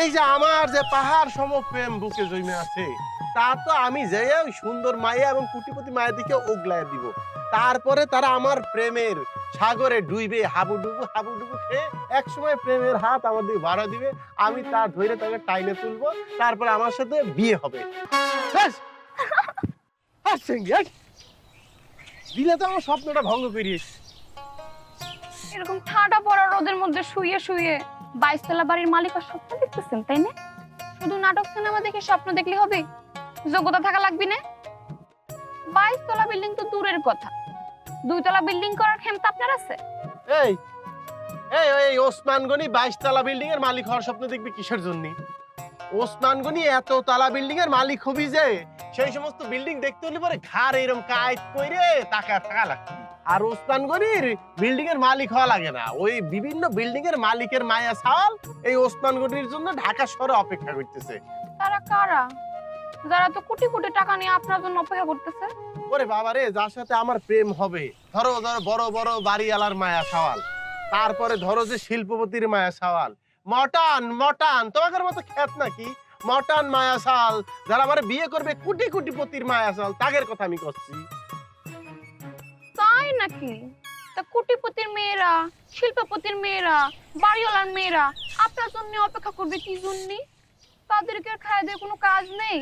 এই যে আমার যে পাহাড় সম প্রেম বুকে জমে আছে, তা তো আমি যে ওই সুন্দর মায়া এবং কুটিপতি মায়ের দিকে ওগলায় দিব। তারপরে তারা আমার প্রেমের সাগরে ডুইবে, হাবুডুবু হাবুডুবু খেয়ে একসময় প্রেমের হাত আমার দিকে বাড়া দিবে। আমি তার ধরে তাকে টাইনে তুলবো, তারপরে আমার সাথে বিয়ে হবে। দিলে তো আমার স্বপ্নটা ভঙ্গ করিস। এরকম ঠাডা পড়া রোদের মধ্যে শুয়ে শুয়ে। বাইশতলা বাড়ির মালিক আর স্বপ্ন দেখতেছেন, তাই না? শুধু নাটক সিনেমা দেখে স্বপ্ন দেখলে হবে? যোগ্যতা থাকা লাগবে না? বাইশতলা বিল্ডিং তো দূরের কথা। দুইতলা বিল্ডিং করার ক্ষমতা আপনার আছে? এই এই এই ওসমান গনি বাইশতলা বিল্ডিং এর মালিক হওয়ার স্বপ্ন দেখবি কিসের জন্য? ওসমান গনি এত তলা বিল্ডিং এর মালিক হবি যে সেই সমস্ত বিল্ডিং দেখতে হলে পরে ঘাড় এরকম কাইট কইরে টাকা টাকা লাগবে। আর ওসমান গনির বিল্ডিং এর মালিক হওয়া লাগে না। ওই বিভিন্ন বিল্ডিং এর মালিকের মায়া সাওয়াল এই ওসমান গনির জন্য ঢাকা শহরে অপেক্ষা করতেছে। তারা কারা? যারা তো কোটি কোটি টাকা নিয়ে আপনার জন্য অপেক্ষা করতেছে। ওরে বাবা রে যার সাথে আমার প্রেম হবে ধরো ধরো বড় বড় বাড়িওয়ালার মায়া সাওয়াল তারপরে ধরো যে শিল্পপতির মায়া সাওয়াল মটান মটান তোমাদের মতো খ্যাত নাকি? মটান মায়াশাল যারা আমার বিয়ে করবে কোটি কোটি পতির মায়া সাল তাদের কথা আমি করছি তাই নাকি? তা কোটিপতির মেয়েরা শিল্পপতির মেয়েরা বাড়িওয়ালার মেয়েরা আপনার জন্য অপেক্ষা করবে কি জন্য? তাদেরকে আর খায় দিয়ে কোনো কাজ নেই?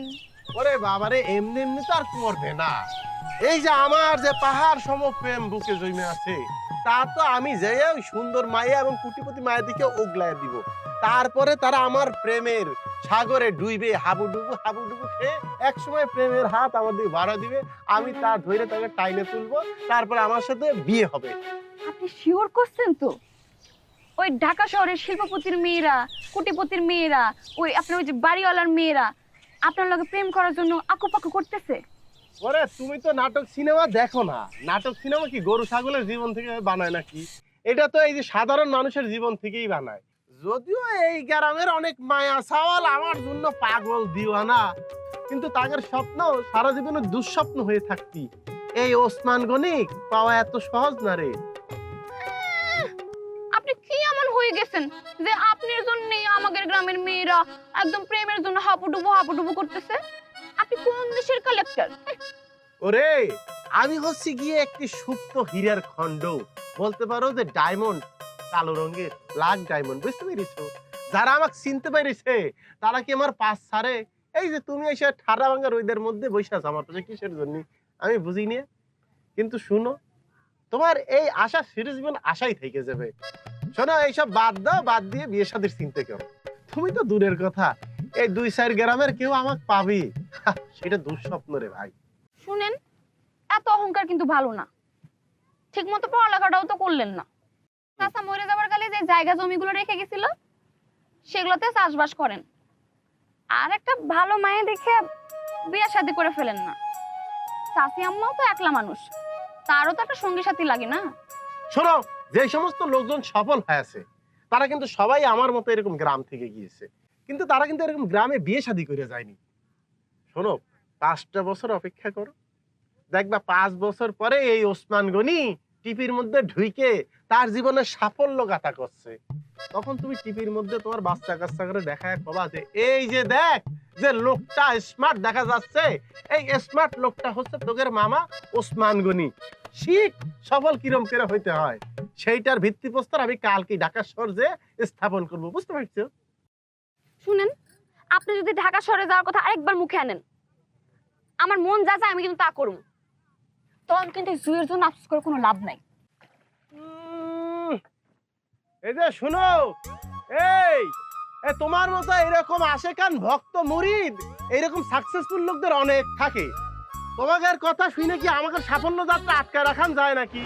ওরে বাবারে এমনি এমনি তো আর করবে না। এই যে আমার যে পাহাড় সম প্রেম বুকে জমে আছে তা তো আমি যে সুন্দর মায়া এবং কুটিপতি মায়ের দিকে ওগলায় দিব। তারপরে তারা আমার প্রেমের সাগরে ডুইবে হাবুডুবু হাবুডুবু খেয়ে একসময় প্রেমের হাত আমার দিকে বাড়া দিবে। আমি তার ধরে তাকে টাইলে তুলবো তারপরে আমার সাথে বিয়ে হবে। আপনি শিওর করছেন তো? ওই ঢাকা শহরের শিল্পপতির মেয়েরা কোটিপতির মেয়েরা ওই আপনার ওই যে বাড়িওয়ালার মেয়েরা আপনার লগে প্রেম করার জন্য আকুপাকু করতেছে? ওরে তুমি তো নাটক সিনেমা দেখো না। নাটক সিনেমা কি গরু ছাগলের জীবন থেকে বানায় নাকি? এটা তো এই যে সাধারণ মানুষের জীবন থেকেই বানায়। যদিও এই গ্রামের অনেক মায়া সাওয়াল আমার জন্য পাগল দিওয়ানা। কিন্তু তাদের স্বপ্ন সারা জীবনে দুঃস্বপ্ন হয়ে থাকতি। এই ওসমান গনিক পাওয়া এত সহজ না রে। আপনি কি এমন হয়ে গেছেন যে আপনার জন্যই আমাদের গ্রামের মেয়েরা একদম প্রেমের জন্য হাপুডুবু হাপুডুবু করতেছে? আপনি কোন দেশের কালেক্টর ওরে আমি হচ্ছি গিয়ে একটি সুপ্ত হীরার খণ্ড। বলতে পারো যে ডায়মন্ড কালো রঙের ব্ল্যাক ডায়মন্ড বুঝতে পেরেছ? যারা আমাকে চিনতে পেরেছে, তারা কি আমার পাশ ছাড়ে? এই যে তুমি এসে ঠাডা ভাঙা রোদের মধ্যে বসে আছো আমার পাশে কিসের জন্য? আমি বুঝি নিয়ে কিন্তু শুনো, তোমার এই আশা সিরিজ জীবন আশাই থেকে যাবে। শোনো, এইসব বাদ দাও, বাদ দিয়ে বিয়ে শাদির চিনতে করো। তুমি তো দূরের কথা। এই দুই চার গ্রামের কেউ আমাকে পাবি। সেটা দুঃস্বপ্ন রে ভাই। শুনেন, এত অহংকার কিন্তু ভালো না। ঠিক মতো পড়ালেখাটাও তো করলেন না। চাচা মরে যাবার কালে যে জায়গা জমিগুলো রেখে গেছিল, সেগুলোতে চাষবাস করেন। আর একটা ভালো মায়ে দেখে বিয়ে শাদি করে ফেলেন না। চাষি আম্মাও তো একলা মানুষ, তারও তো একটা সঙ্গী সাথী লাগে না। শোনো, যে সমস্ত লোকজন সফল হয়েছে, তারা কিন্তু সবাই আমার মতো এরকম গ্রাম থেকে গিয়েছে। কিন্তু তারা কিন্তু এরকম গ্রামে বিয়ে শাদী করে যায়নি। শোনো, পাঁচটা বছর অপেক্ষা করো। দেখবা পাঁচ বছর পরে এই ওসমান গনি টিপির মধ্যে ঢুইকে তার জীবনে সাফল্য গাথা করছে। তখন তুমি টিপির মধ্যে তোমার বাচ্চা কাচ্চা করে দেখা কবা যে, এই যে দেখ, যে লোকটা স্মার্ট দেখা যাচ্ছে। এই স্মার্ট লোকটা হচ্ছে তোদের মামা ওসমান গনি। শিখ, সফল কিরম করে হইতে হয়? সেইটার ভিত্তিপ্রস্তর আমি কালকে ঢাকা শহর যে স্থাপন করব। বুঝতে পারছ? শুনেন, আপনি যদি ঢাকা শহরে যাওয়ার কথা আরেকবার মুখে আনেন, আমার মন যা চায় আমি কিন্তু তা করব। তখন কিন্তু জুয়ের জন্য আফসোস করে কোনো লাভ নাই। এই যে শুনো, এই তোমার মতো এরকম আশেকান ভক্ত মুরিদ, এরকম সাকসেসফুল লোকদের অনেক থাকে। তোমাদের কথা শুনে কি আমাকে সাফল্য যাত্রা আটকে রাখান যায় নাকি?